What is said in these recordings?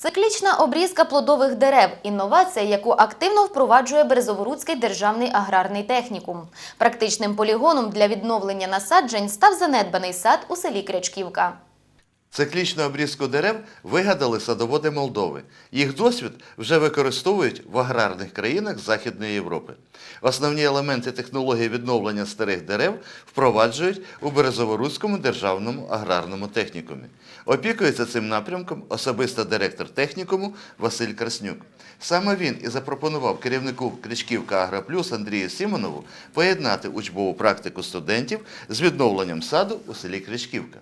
Циклічна обрізка плодових дерев – інновація, яку активно впроваджує Березоворуцький державний аграрний технікум. Практичним полігоном для відновлення насаджень став занедбаний сад у селі Крячківка. Циклічну обрізку дерев вигадали садоводи Молдови. Їх досвід вже використовують в аграрних країнах Західної Європи. Основні елементи технології відновлення старих дерев впроваджують у Березоворуцькому державному аграрному технікумі. Опікується цим напрямком особисто директор технікуму Василь Краснюк. Саме він і запропонував керівнику Кричківка Агроплюс Андрію Сімонову поєднати учбову практику студентів з відновленням саду у селі Кричківка.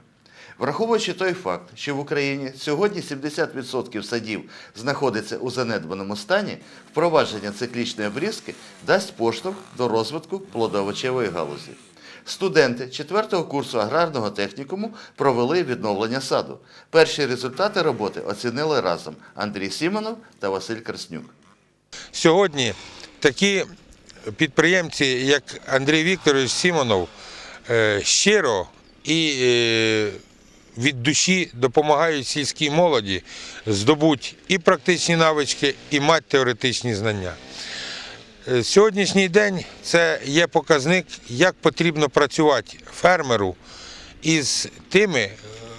Враховуючи той факт, що в Україні сьогодні 70% садів знаходиться у занедбаному стані, впровадження циклічної обрізки дасть поштовх до розвитку плодовочевої галузі. Студенти 4-го курсу аграрного технікуму провели відновлення саду. Перші результати роботи оцінили разом Андрій Сімонов та Василь Краснюк. Сьогодні такі підприємці, як Андрій Вікторович Сімонов, е, щиро і е, від душі допомагають сільській молоді здобути і практичні навички, і мати теоретичні знання. Е, Сьогоднішній день це є показник, як потрібно працювати фермеру із тими, е,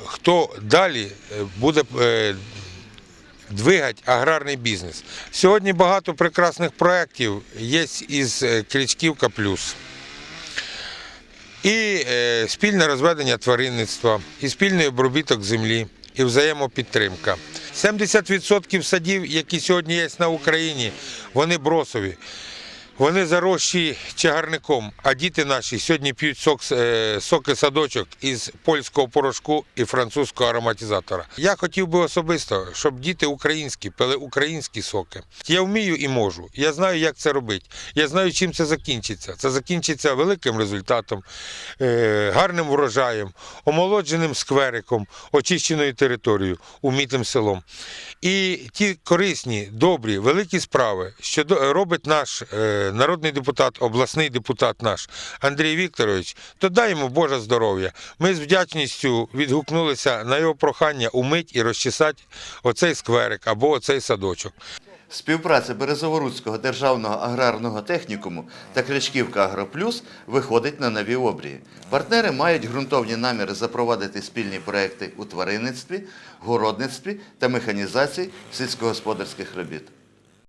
хто далі е, буде двигати аграрний бізнес. Сьогодні багато прекрасних проєктів є із Кричківка Плюс. І е, спільне розведення тваринництва, і спільний обробіток землі, і взаємопідтримка. 70% садів, які сьогодні є на Україні, вони бросові. Вони зарощі чагарником, а діти наші сьогодні п'ють сок, е, соки садочок із польського порошку і французького ароматизатора. Я хотів би особисто, щоб діти українські пили українські соки. Я вмію і можу. Я знаю, як це робити. Я знаю, чим це закінчиться. Це закінчиться великим результатом, е, гарним врожаєм, омолодженим сквериком, очищеною територією, умітим селом. І ті корисні, добрі, великі справи, що робить наш е, народний депутат, обласний депутат наш Андрій Вікторович, то дай йому Боже здоров'я. Ми з вдячністю відгукнулися на його прохання умить і розчесати оцей скверик або оцей садочок. Співпраця Березоворуцького державного аграрного технікуму та Кричківка Агроплюс виходить на нові обрії. Партнери мають ґрунтовні наміри запровадити спільні проекти у тваринництві, городництві та механізації сільськогосподарських робіт.